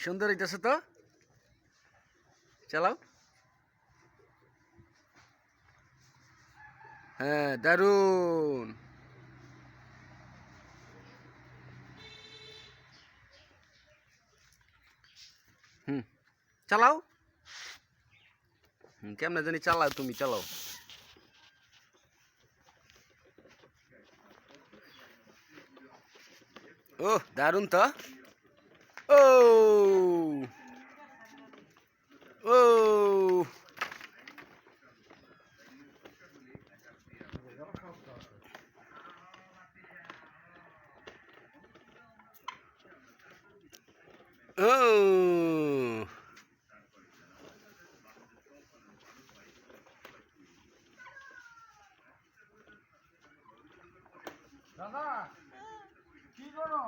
সুন্দর হইতেছে তো? চালাও। হ্যাঁ দারুণ। হুম, চালাও। হুম, কেমনে জানি চালাও তুমি, চালাও। ও দারুণ তো। ও ও Oh. দাদা কি করো